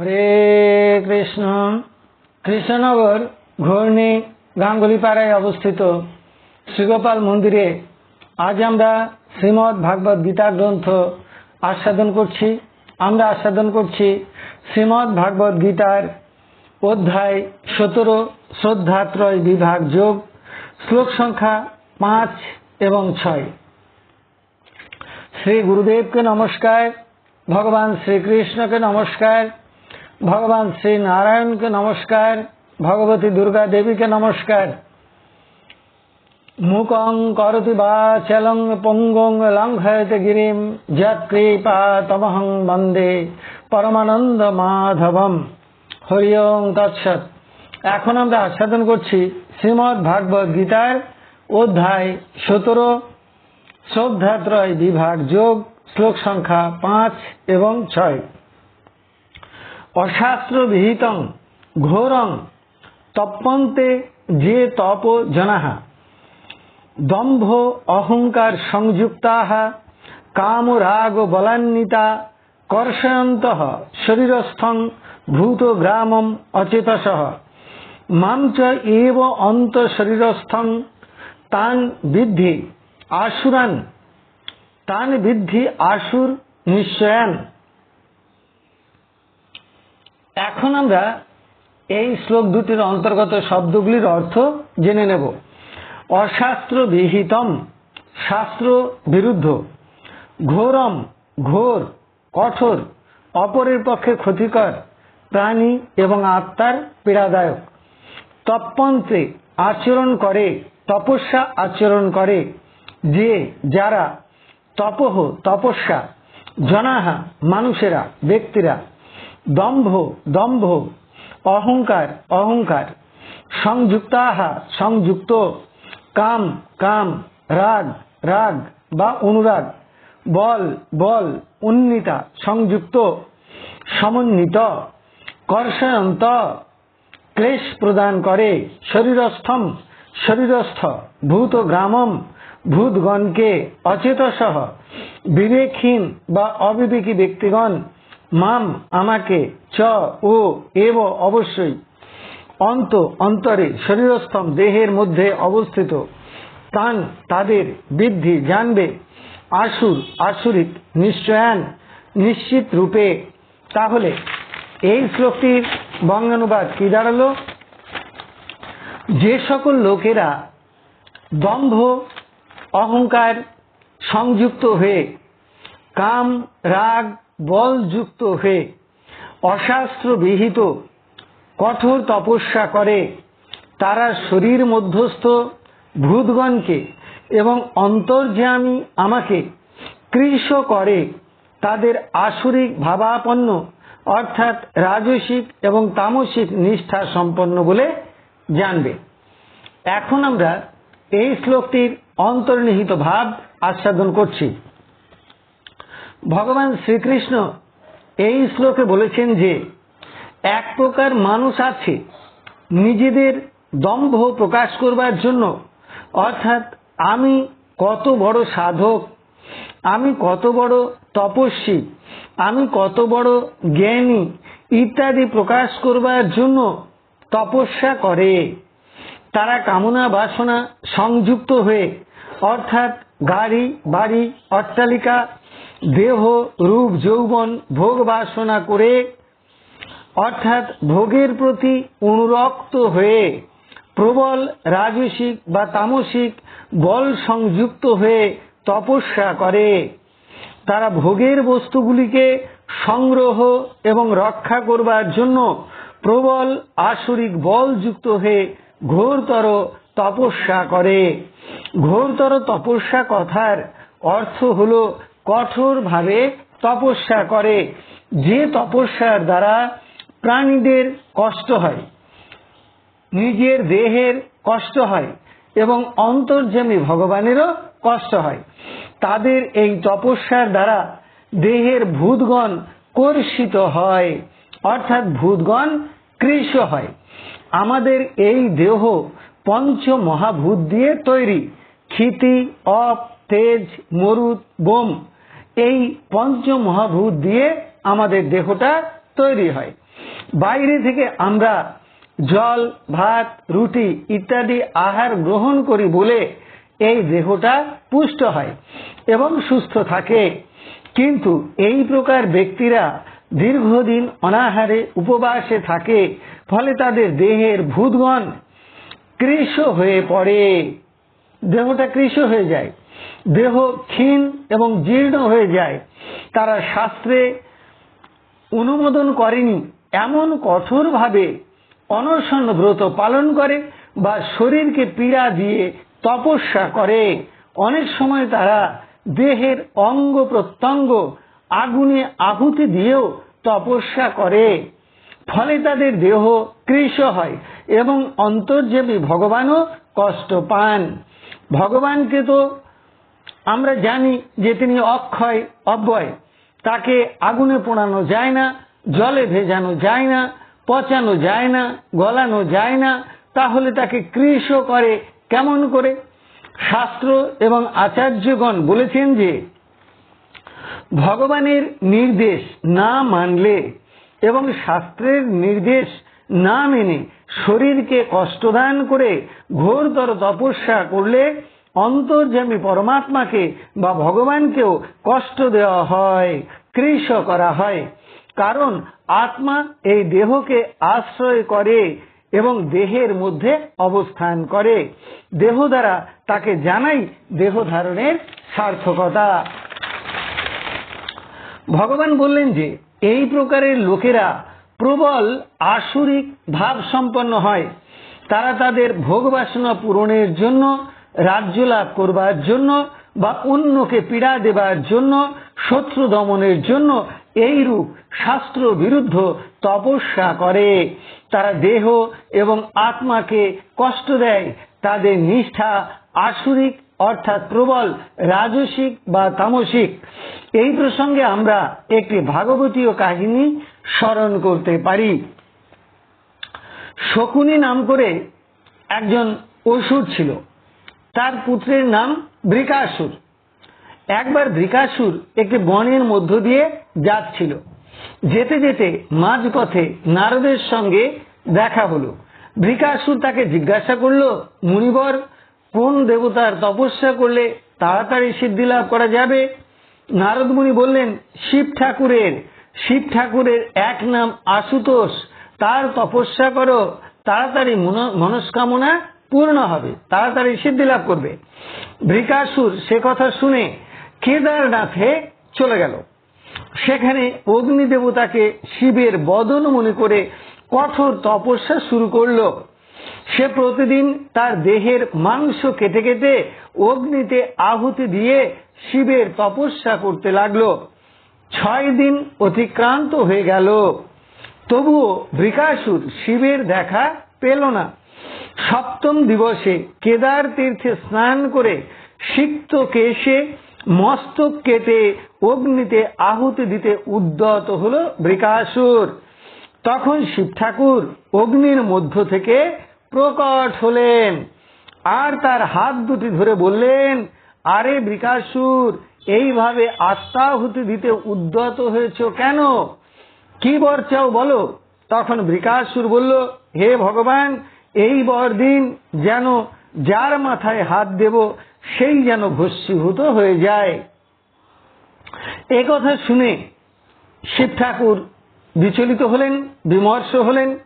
হরে কৃষ্ণ। কৃষ্ণনগর ঘূর্ণি গাঙ্গুলিপাড়ায় অবস্থিত শ্রীগোপাল মন্দিরে আজ আমরা শ্রীমৎ ভাগবত গীতা গ্রন্থ আস্বাদন করছি। আমরা আস্বাদন করছি শ্রীমৎ ভাগবত গীতার অধ্যায় সতেরো শ্রদ্ধাত্রয় বিভাগ যোগ, শ্লোক সংখ্যা পাঁচ এবং ছয়। শ্রী গুরুদেবকে নমস্কার, ভগবান শ্রীকৃষ্ণকে নমস্কার। ভগবান শ্রী নারায়ণকে নমস্কার, ভগবতী দুর্গা দেবীকে নমস্কার। মুকং করতি বা চলং পঙ্গং লঙ্ঘয়তে গিরিম, যৎকৃপা তমহং বন্দে পরমানন্দ মাধবম। হরি তৎসৎ। এখন আমরা আচ্ছাদন করছি শ্রীমৎ ভাগবত গীতার অধ্যায় সতেরো, শ্রদ্ধাত্রয় বিভাগ যোগ, শ্লোক সংখ্যা পাঁচ এবং ছয়। অশাস্ত্র বিহিতং ঘোরং তপ্পন্তে যে তপ জনাহা দম্ভ অহংকার সংযুক্তাহ কাম রাগ বলান্বিতা, কর্ষয়ন্ত, শরীরস্থং ভূত গ্রামম অচেতস। মাম চ এব অন্ত শরীরস্থং, তান বিদ্ধি আসুরান তান বিদ্ধি আসুর নিশ্চয়ান। এখন আমরা এই শ্লোক দুটির অন্তর্গত শব্দগুলির অর্থ জেনে নেব। অশাস্ত্র বিহিতম শাস্ত্র বিরুদ্ধ ঘোরম, ঘোর, কঠোর, অপরের পক্ষে ক্ষতিকর, প্রাণী এবং আত্মার পীড়াদায়ক, তৎপন্থে আচরণ করে, তপস্যা আচরণ করে, যে, যারা, তপহ, তপস্যা, জনাহা, মানুষেরা, ব্যক্তিরা দম্ভ দম্ভ, অহংকার অহংকার, সংযুক্তাহা, সংযুক্ত, কাম কাম, রাগ রাগ বা অনুরাগ, বল বল, উন্নীতা, সংযুক্ত, সমন্বিত, কর্ষয়ন্ত, ক্লেশ প্রদান করে, শরীরস্থম, শরীরস্থ ভূত গ্রামম ভূতগণকে অচেতসহ, বিবেকহীন বা অবিবেকী ব্যক্তিগণ মাম আমাকে চ ও এব অবশ্যই। অন্ত অন্তরে শরীরস্থম দেহের মধ্যে অবস্থিত। তান তাদের বৃদ্ধি জানবে। আসুর আসুরিক নিশ্চয়ান নিশ্চিত রূপে। তাহলে এই শ্লোকটির বঙ্গানুবাদ কি দাঁড়াল? যে সকল লোকেরা দম্ভ, অহংকার সংযুক্ত হয়ে কাম, রাগ বলযুক্ত হয়ে অশাস্ত্র বিহিত কঠোর তপস্যা করে, তারা শরীর মধ্যস্থ ভূতগণকে এবং অন্তর্যামী আমাকে কৃষ করে, তাদের আসরিক ভাবাপন্ন, অর্থাৎ রাজসিক এবং তামসিক নিষ্ঠা সম্পন্ন বলে জানবে। এখন আমরা এই শ্লোকটির অন্তর্নিহিত ভাব আস্বাদন করছি। ভগবান শ্রীকৃষ্ণ এই শ্লোকে বলেছেন যে, এক প্রকার মানুষ আছে নিজেদের দম্ভ প্রকাশ করবার জন্য, অর্থাৎ আমি কত বড় সাধক, আমি কত বড় তপস্বী, আমি কত বড় জ্ঞানী ইত্যাদি প্রকাশ করবার জন্য তপস্যা করে। তারা কামনা বাসনা সংযুক্ত হয়ে, অর্থাৎ গাড়ি, বাড়ি, অট্টালিকা দেহ, রূপ, যৌবন ভোগ বাসনা করে, অর্থাৎ ভোগের প্রতি অনুরক্ত হয়ে প্রবল রাজসিক বা তামসিক বল সংযুক্ত হয়ে তপস্যা করে। তারা ভোগের বস্তুগুলিকে সংগ্রহ এবং রক্ষা করবার জন্য প্রবল আসরিক বল যুক্ত হয়ে ঘোরতর তপস্যা করে। ঘোরতর তপস্যা কথার অর্থ হল কঠোরভাবে তপস্যা করে। যে তপস্যার দ্বারা প্রাণীদের কষ্ট হয়, নিজের দেহের কষ্ট হয় এবং অন্তর্যামী ভগবানেরও কষ্ট হয়। তাদের এই তপস্যার দ্বারা দেহের ভূতগণ কর্ষিত হয়, অর্থাৎ ভূতগণ কৃষ হয়। আমাদের এই দেহ পঞ্চ মহাভূত দিয়ে তৈরি, ক্ষিতি, অপ তেজ, মরুদ, বোম এই পঞ্চ মহাভূত দিয়ে আমাদের দেহটা তৈরি হয়। বাইরে থেকে আমরা জল, ভাত, রুটি ইত্যাদি আহার গ্রহণ করি বলে এই দেহটা পুষ্ট হয় এবং সুস্থ থাকে। কিন্তু এই প্রকার ব্যক্তিরা দীর্ঘদিন অনাহারে উপবাসে থাকে, ফলে তাদের দেহের ভূতগণ কৃশ হয়ে পড়ে। দেহটা কৃশ হয়ে যায়। দেহ ক্ষীণ এবং জীর্ণ হয়ে যায়। তারা শাস্ত্রে অনুমোদন করেনি। এমন কঠোরভাবে অনশন ব্রত পালন করে বা শরীরকে পীড়া দিয়ে তপস্যা করে। অনেক সময় তারা দেহের অঙ্গ প্রত্যঙ্গ আগুনে আহুতি দিয়েও তপস্যা করে। ফলে তাদের দেহ কৃশ হয় এবং অন্তর্জীবী ভগবানও কষ্ট পান। ভগবানকে তো আমরা জানি যে তিনি অক্ষয়, অব্যয়। তাকে আগুনে পোড়ানো যায় না, জলে ভেজানো যায় না, পচানো যায় না, গলানো যায় না, তাহলে তাকে কৃষ করে কেমন করে? শাস্ত্র এবং আচার্যগণ বলেছেন যে, ভগবানের নির্দেশ না মানলে এবং শাস্ত্রের নির্দেশ না মেনে শরীরকে কষ্টদান করে ঘোরতর তপস্যা করলে অন্তর্যামী পরমাত্মাকে বা ভগবানকেও কষ্ট দেওয়া হয় কৃষ করা হয়। কারণ আত্মা এই দেহকে আশ্রয় করে এবং দেহের মধ্যে অবস্থান করে। দেহ দ্বারা তাকে জানাই দেহ ধারণের সার্থকতা। ভগবান বললেন যে, এই প্রকারের লোকেরা প্রবল আসুরিক ভাব সম্পন্ন হয়। তারা তাদের ভোগ বাসনা পূরণের জন্য রাজ্য লাভ করবার জন্য বা অন্যকে পীড়া দেবার জন্য, শত্রু দমনের জন্য এইরূপ শাস্ত্র বিরুদ্ধ তপস্যা করে। তারা দেহ এবং আত্মাকে কষ্ট দেয়, তাদের নিষ্ঠা আসুরিক অর্থাৎ প্রবল রাজসিক বা তামসিক। এই প্রসঙ্গে আমরা একটি ভাগবতীয় কাহিনী স্মরণ করতে পারি। শকুনি নাম করে একজন অসুর ছিল। তার পুত্রের নাম বৃকাসুর একবার বৃকাসুর একটি বনের মধ্য দিয়ে যাচ্ছিল। যেতে যেতে মাঝপথে নারদের সঙ্গে দেখা হলো। বৃকাসুর তাকে জিজ্ঞাসা করল, মুনিবর, কোন দেবতার তপস্যা করলে তাড়াতাড়ি সিদ্ধি লাভ করা যাবে? নারদ মুনি বললেন, শিব ঠাকুরের শিব ঠাকুরের এক নাম আশুতোষ। তার তপস্যা করো, তাড়াতাড়ি মনস্কামনা পূর্ণ হবে, তাড়াতাড়ি সিদ্ধি লাভ করবে। বৃকাসুর সে কথা শুনে কেদারনাথে চলে গেল। সেখানে অগ্নি দেবতাকে শিবের বদন মনে করে কঠোর তপস্যা শুরু করল। সে প্রতিদিন তার দেহের মাংস কেটে কেটে অগ্নিতে আহুতি দিয়ে শিবের তপস্যা করতে লাগল। ছয় দিন অতিক্রান্ত হয়ে গেল। তবুও বৃকাসুর শিবের দেখা পেল না। সপ্তম দিবসে কেদার তীর্থে স্নান করে সিক্ত কেশে মস্তক কেটে অগ্নিতে আহুতি দিতে উদ্যত হল বৃকাসুর। তখন শিব ঠাকুর অগ্নির মধ্য থেকে প্রকট হলেন আর তার হাত দুটি ধরে বললেন, আরে বৃকাসুর, এইভাবে আত্মাহুতি দিতে উদ্যত হয়েছ কেন? কি বর চাও বলো? তখন বৃকাসুর বলল, হে ভগবান এই বরদিন যেন যার মাথায় হাত দেব, সেই যেন ভস্মীভূত হয়ে যায়। এ কথা শুনে শিব ঠাকুর বিচলিত হলেন, বিমর্ষ হলেন,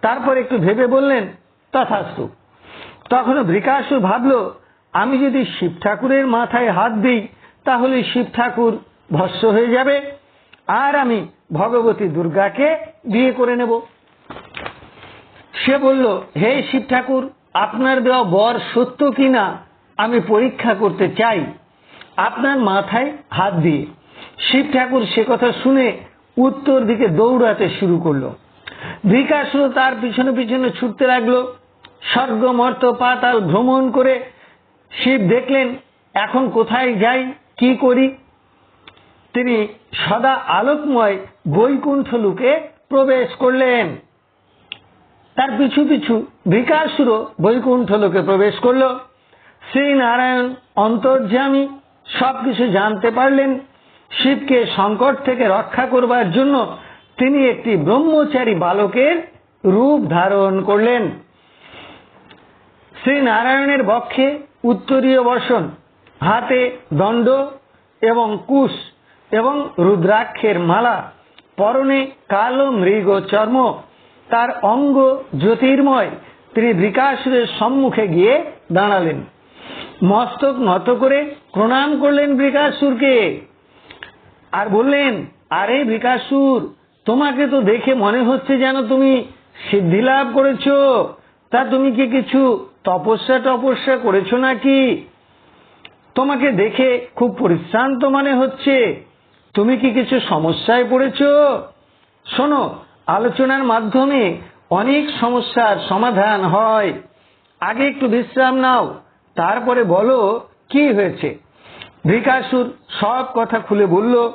তারপর একটু ভেবে বললেন, তথাস্তু। তখন বৃকাসুর ভাবল, আমি যদি শিব ঠাকুরের মাথায় হাত দিই, তাহলে শিব ঠাকুর ভস্য হয়ে যাবে, আর আমি ভগবতী দুর্গাকে বিয়ে করে নেব। সে বলল, হে শিব ঠাকুর, আপনার দেওয়া বর সত্য কিনা আমি পরীক্ষা করতে চাই। আপনার মাথায় হাত দিয়ে। শিব ঠাকুর সে কথা শুনে উত্তর দিকে দৌড়াতে শুরু করল। বিকাশও তার পিছনে পিছনে ছুটতে লাগল। স্বর্গ মর্ত পাতাল ভ্রমণ করে শিব দেখলেন, এখন কোথায় যাই, কি করি? তিনি সদা আলোকময় বৈকুণ্ঠ লুকে প্রবেশ করলেন। তার পিছু পিছু বিকাশুরও বৈকুণ্ঠ লোকে প্রবেশ করল। শ্রী নারায়ণ অন্তর্যামী, সবকিছু জানতে পারলেন। শিবকে সংকট থেকে রক্ষা করবার জন্য তিনি একটি ব্রহ্মচারী বালকের রূপ ধারণ করলেন। শ্রী নারায়ণের বক্ষে উত্তরীয় বসন হাতে দণ্ড এবং কুশ এবং রুদ্রাক্ষের মালা, পরনে কালো মৃগ চর্ম তার অঙ্গ জ্যোতির্ময় তিনি বৃকাসুরের সম্মুখে গিয়ে দাঁড়ালেন। মস্তক নত করে প্রণাম করলেন বৃকাসুরকে আর বললেন, আরে বৃকাসুর তোমাকে তো দেখে মনে হচ্ছে যেন তুমি সিদ্ধি লাভ করেছ। তা তুমি কি কিছু তপস্যা টপস্যা করেছ নাকি? তোমাকে দেখে খুব পরিশ্রান্ত মনে হচ্ছে। তুমি কি কিছু সমস্যায় পড়েছ? শোনো আলোচনার মাধ্যমে অনেক সমস্যার সমাধান হয়। আগে একটু বিশ্রাম নাও, তারপরে বলো কি হয়েছে। ভিকাসুর সব কথা খুলে বলল,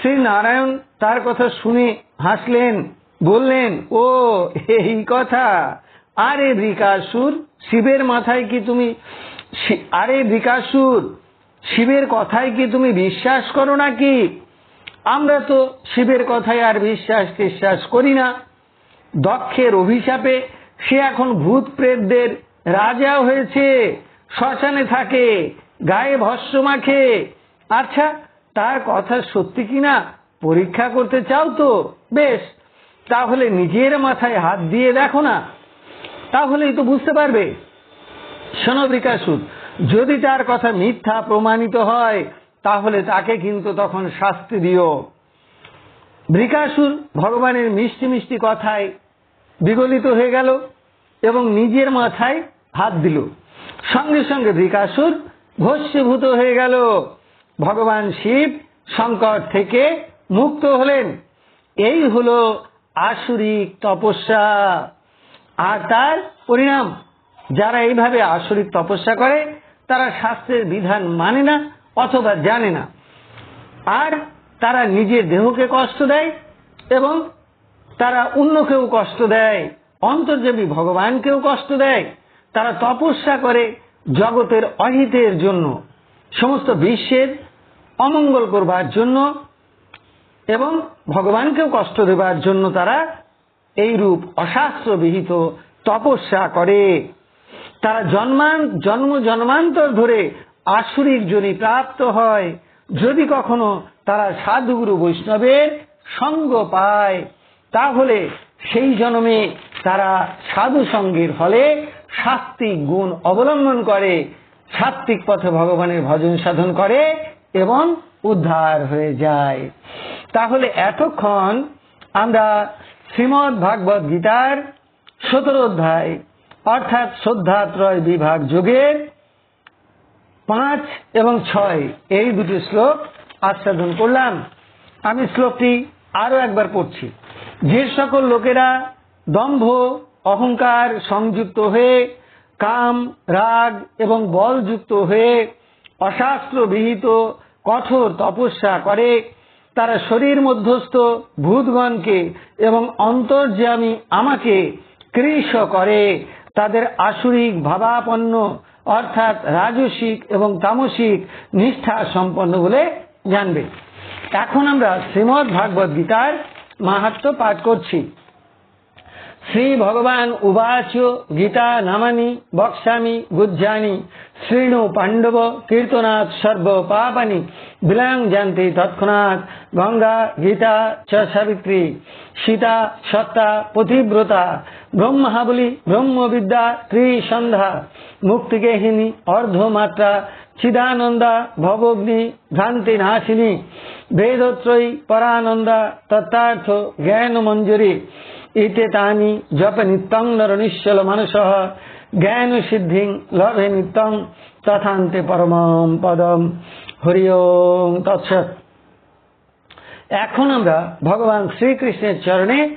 শ্রী নারায়ণ তার কথা শুনে হাসলেন, বললেন, ও, এই কথা। আরে বিকাশুর শিবের মাথায় কি তুমি আরে বিকাশুর শিবের কথায় কি তুমি বিশ্বাস করো নাকি? আমরা তো শিবের কথায় আর বিশ্বাস টিশ্বাস করি না। দক্ষের অভিশাপে সে এখন ভূত প্রেতদের রাজা হয়েছে, শ্মশানে থাকে, গায়ে ভস্য মাখে। আচ্ছা তার কথা সত্যি কিনা পরীক্ষা করতে চাও তো? বেশ, তাহলে নিজের মাথায় হাত দিয়ে দেখো না। তাহলেই তো বুঝতে পারবে। শোনো যদি তার কথা মিথ্যা প্রমাণিত হয় তাহলে তাকে কিন্তু তখন শাস্তি দিও। বৃকাসুর ভগবানের মিষ্টি মিষ্টি কথায় বিগলিত হয়ে গেল এবং নিজের মাথায় হাত দিল। সঙ্গে সঙ্গে বৃকাসুর ভস্মীভূত হয়ে গেল। ভগবান শিব সংকট থেকে মুক্ত হলেন। এই হলো আসুরিক তপস্যা। আর তার পরিণাম, যারা এইভাবে আসরিক তপস্যা করে, তারা শাস্ত্রের বিধান মানে না। অথবা জানে না। আর তারা নিজের দেহকে কষ্ট দেয় এবং তারা অন্যকেও কষ্ট দেয়, অন্তর্যামী ভগবানকেও কষ্ট দেয়। তারা তপস্যা করে জগতের অহিতের জন্য, সমস্ত বিশ্বের অমঙ্গল করবার জন্য এবং ভগবানকেও কষ্ট দেবার জন্য তারা এই রূপ অশাস্ত্রবিহিত তপস্যা করে। তারা জন্মান, জন্ম জন্মান্তর ধরে আসুরিক জনি প্রাপ্ত হয়। যদি কখনো তারা সাধুগুরু বৈষ্ণবের সঙ্গ পায়, তাহলে সেই জন্মে তারা সাধু সঙ্গের ফলে সাত্বিক গুণ অবলম্বন করে সাত্বিক পথে ভগবানের ভজন সাধন করে এবং উদ্ধার হয়ে যায়। তাহলে এতক্ষণ আমরা শ্রীমৎ ভাগবত গীতার সতেরো অধ্যায়, অর্থাৎ শ্রদ্ধাত্রয় বিভাগ যোগের পাঁচ এবং ছয়, এই দুটি শ্লোক আচ্ছাদন করলাম। আমি শ্লোকটি আরও একবার পড়ছি। যে সকল লোকেরা দম্ভ, অহংকার সংযুক্ত হয়ে, কাম, রাগ এবং বলযুক্ত হয়ে, অশাস্ত্র বিহিত, কঠোর তপস্যা করে, তারা শরীর মধ্যস্থ ভূতগণকে এবং অন্তর্যামী আমাকে কৃষ করে। তাদের আসুরিক ভাবাপন্ন অর্থাৎ রাজসিক এবং তামসিক নিষ্ঠা সম্পন্ন বলে জানবে। এখন আমরা শ্রীমৎ ভাগবত গীতার মাহাত্ম পাঠ করছি। শ্রী ভগবান উবাচ গীতা নামানি বক্সামি গুজ্জানি শ্রীণু পাণ্ডব কীর্তনাথ সর্ব পাপানি বিলাং জানতি তৎক্ষণাৎ গঙ্গা গীতা চ সাবিত্রী সীতা সত্তা পতিব্রতা ব্রহ্মাবলী ব্রহ্মবিদ্যা ত্রিসন্ধ্যা মুক্তিগেহিনী অর্ধমাত্রা, চিদানন্দা, ভবগ্নি, ভ্রান্তি নাশিনী, বেদত্রয়ী, পরানন্দা তত্তার্থ জ্ঞান মঞ্জুরি ইতে তানি, জপ নিত্যং নর নিশ্চল মানস জ্ঞান সিদ্ধিং লভে নিত্যং, তথান্তে পরমম পদম। হরি ওম। তৎসৎ। এখন আমরা ভগবান শ্রীকৃষ্ণের চরণে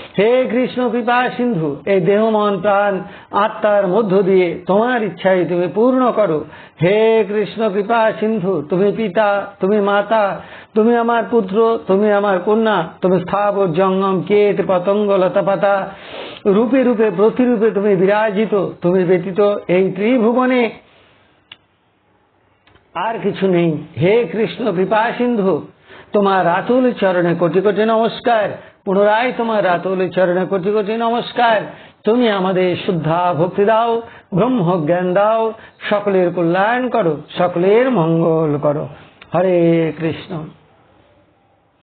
হে কৃষ্ণ কৃপা সিন্ধু, এই দেহ মন প্রাণ আত্মার মধ্য দিয়ে তোমার ইচ্ছাই তুমি পূর্ণ করো। হে কৃষ্ণ কৃপা সিন্ধু, তুমি পিতা, তুমি মাতা, তুমি আমার পুত্র, তুমি আমার কন্যা, তুমি স্থাবর জঙ্গম কেট পতঙ্গ লতা পাতা রূপে রূপে, প্রতিরূপে তুমি বিরাজিত, তুমি ব্যতীত এই ত্রিভুবনে আর কিছু নেই। হে কৃষ্ণ কৃপা সিন্ধু, তোমার আতুল চরণে কোটি কোটি নমস্কার। পুনরায় তোমার রাতুল চরণে কোটি কোটি নমস্কার। তুমি আমাদের শুদ্ধা ভক্তি দাও, ব্রহ্ম জ্ঞান দাও, সকলের কল্যাণ করো, সকলের মঙ্গল করো। হরে কৃষ্ণ।